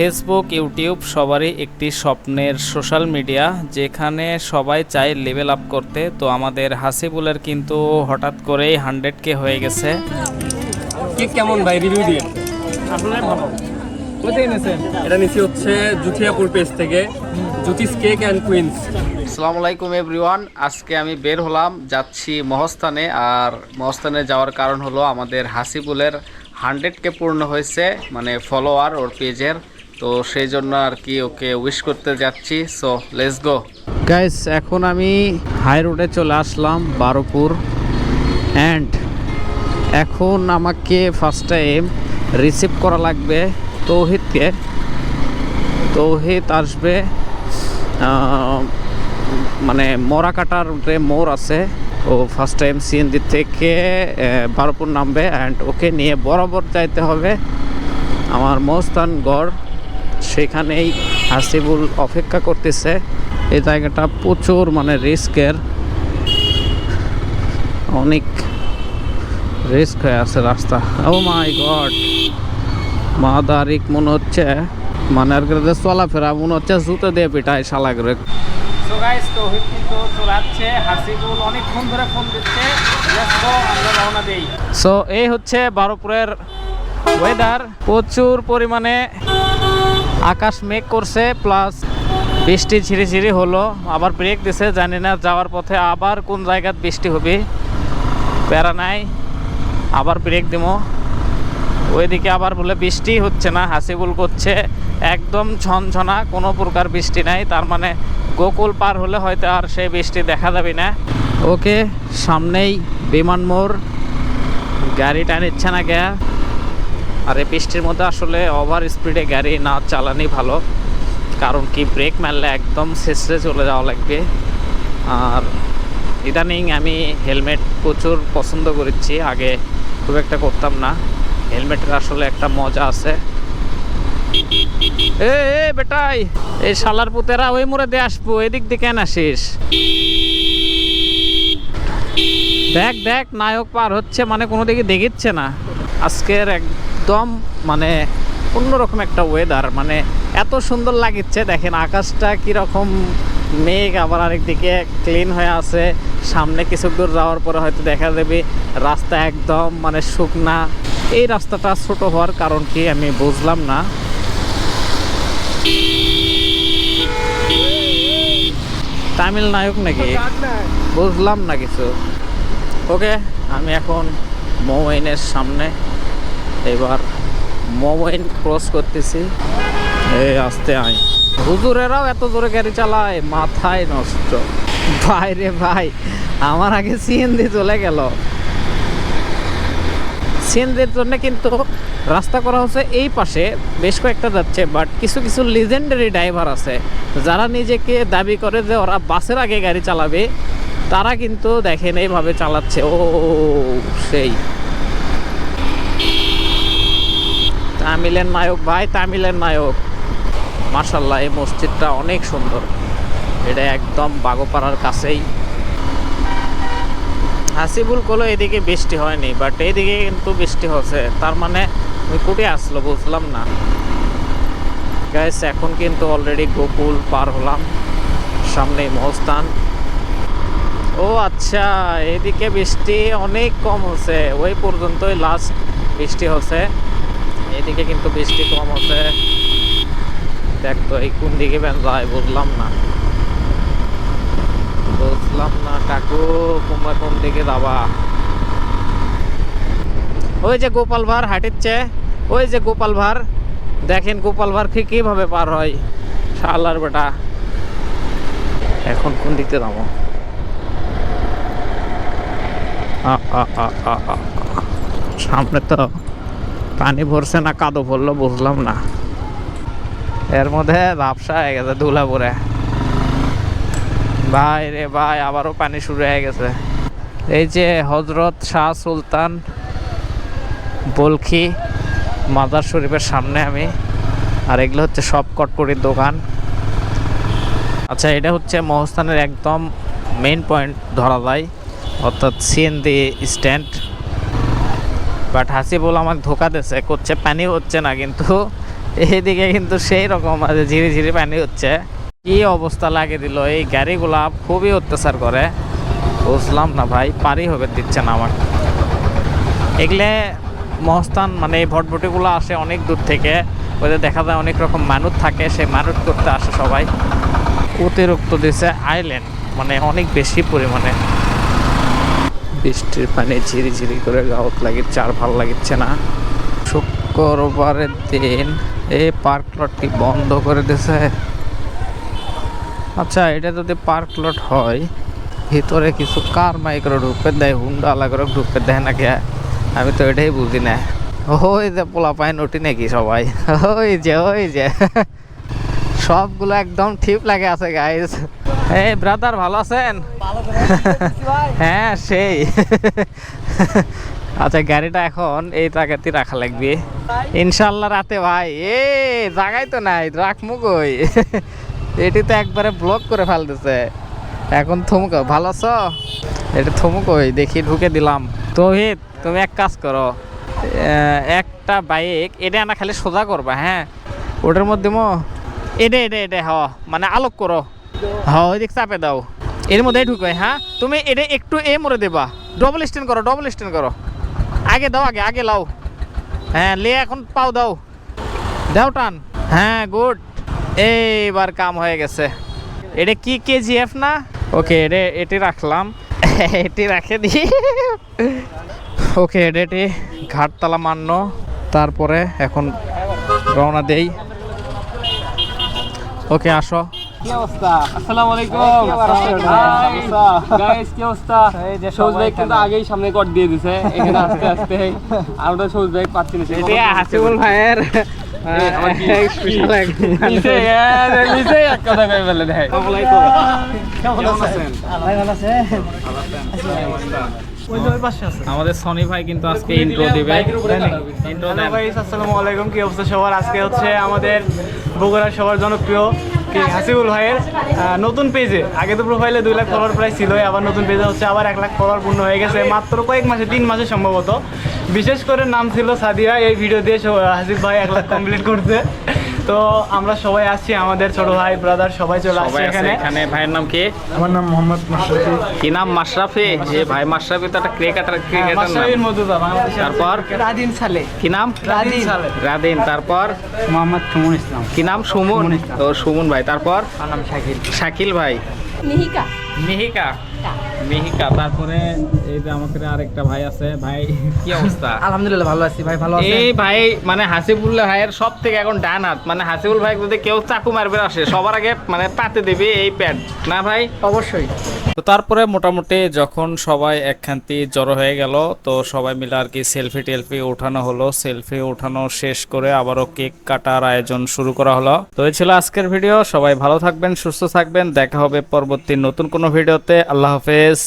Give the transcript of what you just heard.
Facebook YouTube সবারই একটি স্বপ্নের সোশ্যাল মিডিয়া যেখানে সবাই চায় লেভেল আপ করতে। তো আমাদের হাসিবুলের কিন্তু হঠাৎ করেই হান্ড্রেড কে হয়ে গেছে। কেক কেমন ভাই রিভিউ দিয়ে? আসলে ভালো। কোথায় এনেছেন? এটা নিচে হচ্ছে জুথিয়াপুর পেজ থেকে। জুথিস কেক অ্যান্ড কুইন্স আসসালামু আলাইকুম এভরিওয়ান আজকে আমি বের হলাম যাচ্ছি মহস্থানে। আর মহস্থানে যাওয়ার কারণ হলো আমাদের হাসিবুলের হান্ড্রেড কে পূর্ণ হয়েছে মানে ফলোয়ার ওর পেজের তো সেই জন্য আর কি ওকে উইশ করতে যাচ্ছি। সো লেটস গো গাইস এখন আমি হাই রোডে চলে আসলাম, বারোপুর। অ্যান্ড এখন আমাকে ফার্স্ট টাইম রিসিভ করা লাগবে তৌহিদকে। তৌহিদ আসবে মানে মরা কাটার যে মোড় আছে, ও ফার্স্ট টাইম সিএনজি থেকে বারোপুর নামবে। অ্যান্ড ওকে নিয়ে বরাবর যাইতে হবে। আমার মহস্তান গড় সেখানেই হাসিবুল অপেক্ষা করতেছে। এই জায়গাটা প্রচুর মানে রিস্কের। অনেক রিস্ক হয়ে আছে রাস্তা। ও মাই গড মাদারিক মনে হচ্ছে মানে আর কি চলাফেরা মনে হচ্ছে জুতো দিয়ে পিঠায় শালা করে সো গাইস তৌহিদ কিন্তু চলে হাসিবুল অনেকক্ষণ ধরে ফোন দিচ্ছে আমরা রওনা দেই। সো এই হচ্ছে বারোপুরের ওয়েদার প্রচুর পরিমাণে আকাশ মেঘ করছে প্লাস বৃষ্টি ঝিরি ঝিরি হলো, আবার ব্রেক দিছে, জানি না যাওয়ার পথে আবার কোন জায়গায় বৃষ্টি হবে, প্যারা নাই, আবার ব্রেক দেবো ওইদিকে আবার বলে বৃষ্টি হচ্ছে না, হাসিবুল করছে, একদম ঝনঝনা, কোনো প্রকার বৃষ্টি নাই, তার মানে গোকুল পার হলে হয়তো আর সেই বৃষ্টি দেখা যাবে না। ওকে, সামনেই বিমান মোড় গাড়িটা নিচ্ছে না গ্যা। আর এই বৃষ্টির মধ্যে আসলে ওভার স্পিডে গাড়ি না চালানি ভালো। কারণ কি ব্রেক মারলে একদম শেষে চলে যাওয়া লাগবে। আর ইদানিং আমি হেলমেট প্রচুর পছন্দ করেছি, আগে খুব একটা করতাম না। হেলমেটের আসলে একটা মজা আছে। এ বেটাই, এই শালার পুতেরা ওই মোড়ে দিয়ে আসব, এদিক দিয়ে আসিস? দেখ দেখ, নায়ক পার হচ্ছে মানে কোনো দিকে দেখিচ্ছে না। আজকের একদম মানে অন্যরকম একটা ওয়েদার মানে এত সুন্দর লাগিচ্ছে দেখেন আকাশটা কীরকম মেঘ, আবার আরেকদিকে ক্লিন হয়ে আছে। সামনে কিছু দূর যাওয়ার পরে হয়তো দেখা যাবে রাস্তা একদম মানে শুকনা। এই রাস্তাটা ছোট হওয়ার কারণ কি আমি বুঝলাম না। তামিল নায়ক নাকি? বুঝলাম না কিছু। ওকে, আমি এখন মোবাইনের সামনে এবার মোবাইল ক্রস করতেছি। এই আসতে আই হুজুরেরাও এত জোরে গাড়ি চালায়, মাথায় নষ্ট। ভাই রে ভাই, আমার আগে সিএনজি চলে গেল। সিএনজির জন্য কিন্তু রাস্তা করা হচ্ছে এই পাশে, বেশ কয়েকটা যাচ্ছে বাট কিছু কিছু লিজেন্ডারি ড্রাইভার আছে। যারা নিজেকে দাবি করে যে ওরা বাসের আগে গাড়ি চালাবে, তারা কিন্তু দেখেন এইভাবে চালাচ্ছে। ও, সেই। তামিলের নায়ক, ভাই তামিলের নায়ক। মার্শাল্লাহ এই মসজিদটা অনেক সুন্দর। এটা একদম বাগোপাড়ার কাছেই। হাসিবুল কলো এদিকে বৃষ্টি হয়নি বাট এদিকে কিন্তু বৃষ্টি হচ্ছে। তার মানে ওই কুটে আসলো, বুঝলাম না। গাইস এখন কিন্তু অলরেডি গোকুল পার হলাম। সামনে মহস্থান। ও আচ্ছা এদিকে বৃষ্টি অনেক কম হচ্ছে। ওই পর্যন্তই লাস্ট বৃষ্টি হচ্ছে। এদিকে কিন্তু বৃষ্টি কম হচ্ছে দেখ তো এই কোন দিকে ব্যান যায় বুঝলাম না বুঝলাম না কাকু তোমরা কোন দিকে যাবা ওই যে গোপাল ভার হাঁটিচ্ছে ওই যে গোপাল ভার দেখেন গোপাল ভার কি কীভাবে পার হয় শালার বেটা এখন কোন দিকে যাব। সামনে তো পানি ভরছে না, কাদো ভরলো, বুঝলাম না। এর মধ্যে ব্যবসা হয়ে গেছে ধুলা পরে ভাই রে ভাই, আবারও পানি শুরু হয়ে গেছে। এই যে হজরত শাহ সুলতান বলখি মাদার শরীফের সামনে আমি, আর এগুলো হচ্ছে সব কটকটির দোকান। আচ্ছা এটা হচ্ছে মহস্থানের একদম মেইন পয়েন্ট ধরা যায়, অর্থাৎ সিএনদি স্ট্যান্ড বাট হাসি হাসিবুল আমাকে ধোকা দিচ্ছে করছে, পানি হচ্ছে না কিন্তু এইদিকে কিন্তু সেই রকম ঝিরি ঝিরি পানি হচ্ছে। কি অবস্থা লাগে দিল, এই গাড়িগুলা খুবই অত্যাচার করে। বুঝলাম না ভাই, পারি হবে, দিচ্ছে না আমার এগুলে মহস্থান মানে এই ভটভটিগুলো আসে অনেক দূর থেকে। ওদের দেখা যায় অনেক রকম মানুষ থাকে সে মানুষ করতে আসে সবাই। অতিরিক্ত দিছে আইল্যান্ড মানে অনেক বেশি পরিমাণে। বৃষ্টির পানি ঝিরি ঝিরি করে গাওত লাগিচ্ছে আর ভালো লাগিচ্ছে না। শুক্রবারের দিন এই পার্ক লটটি বন্ধ করে দিছে। আচ্ছা এটা যদি পার্ক লট হয়, ভিতরে কিছু কার মাইক্রো ঢুকতে দেয় হুন্ডা আলাদা করে ঢুকতে দেয় নাকি? আমি তো এটাই বুঝি না। ওই যে পোলা পায় নটি নাকি সবাই? ওই যে ওই যে। সবগুলো একদম ঠিক লাগে আছে গাইস এই ব্রাদার ভালো আছেন? হ্যাঁ সেই। আচ্ছা গাড়িটা এখন এই জায়গাতে রাখা লাগবে। ইনশাল্লাহ রাতে ভাই। এ জায়গায় তো নাই রাখমু কই এটি তো একবারে ব্লক করে ফেলতেছে। এখন থমুক ভালো আছো? এটা থমুক ওই দেখি ঢুকে দিলাম। তহিদ তুমি এক কাজ করো। একটা বাইক এটা আনা খালি সোজা করবা হ্যাঁ? ওটার মধ্যে মো এডে এডে এডে হ মানে আলোক করো। হ চাপে দাও। এর মধ্যেই ঢুকবে হ্যাঁ তুমি এটা একটু এ মরে দেবা। ডবল স্ট্যান্ড করো ডবল স্ট্যান্ড করো। আগে দাও, আগে আগে লাও। হ্যাঁ লে এখন পাও দাও। দাও টান। হ্যাঁ গুড। এইবার কাম হয়ে গেছে। এটা কি কেজিএফ না? ওকে এটা এটি রাখলাম। এটি রাখে দি। ওকে এটা এটি ঘাটতলা মান্য। তারপরে এখন রওনা দেই। ওকে আসো। কি অবস্থা? আসসালামু আলাইকুম। গাইস কি অবস্থা? সবুজ ভাই কিন্তু আগেই সামনে কট দিয়ে দিছে। এখানে আস্তে আস্তে। আমরা সবুজ ভাই পাচ্ছি না এটা হাসিবুল ভাইয়ের এই, আমার কি? স্পেশাল আমাদের সনি ভাই কিন্তু আজকে ইন্ট্রো দিবে। ইন্ট্রো দেন। ভাই আসসালামু আলাইকুম। কি অবস্থা সবার? আজকে হচ্ছে আমাদের বগুড়ার সবার জনপ্রিয় কি? হাসিবুল ভাইয়ের আহ, নতুন পেজে আগে তো প্রোফাইলে দুই লাখ ফলোয়ার প্রায় ছিল আবার নতুন পেজে হচ্ছে আবার এক লাখ ফলোয়ার পূর্ণ হয়ে গেছে। মাত্র কয়েক মাসে তিন মাসে সম্ভবত। বিশেষ করে নাম ছিল সাদিয়া এই ভিডিও দিয়ে সব- হাসিব ভাই এক লাখ কমপ্লিট করছে। তো আমরা সবাই আসছি আমাদের ছোট ভাই ব্রাদার সবাই চলে আসছে এখানে। এখানে। ভাইয়ের নাম কি? আমার নাম মোহাম্মদ মাশরাফি। কি নাম মাশরাফি? যে ভাই মাশরাফি তো একটা ক্রিকেটার ক্রিকেটার নাম। মাশরাফির মধুদা বাংলাদেশের তারপর? রাদিন সালে। কি নাম? রাদিন সালে। রাদিন তারপর? মোহাম্মদ সুমন ইসলাম। কি নাম? সুমন। তো ও সুমন ভাই তারপর? আমার নাম শাকিল। শাকিল ভাই। মিহিকা মিহিকা? মিহিকা। তারপরে এই যে আমাদের আরেকটা ভাই আছে ভাই কি অবস্থা? আলহামদুলিল্লাহ ভালো আছি। ভাই ভালো এই ভাই মানে হাসিবুল ভাইয়ের সব থেকে এখন ডান হাত মানে হাসিবুল ভাই যদি কেউ চাকু মারবে আসে সবার আগে মানে পাতে দেবে এই প্যাড না ভাই? অবশ্যই। তো তারপরে মোটামুটি যখন সবাই একখান্তি জড়ো হয়ে গেল, তো সবাই মিলে আর কি সেলফি টেলফি ওঠানো হলো। সেলফি ওঠানো শেষ করে আবারও কেক কাটার আয়োজন শুরু করা হলো। তো এই ছিল আজকের ভিডিও সবাই ভালো থাকবেন, সুস্থ থাকবেন। দেখা হবে পরবর্তী নতুন কোনো ভিডিওতে আল্লাহ হাফেজ।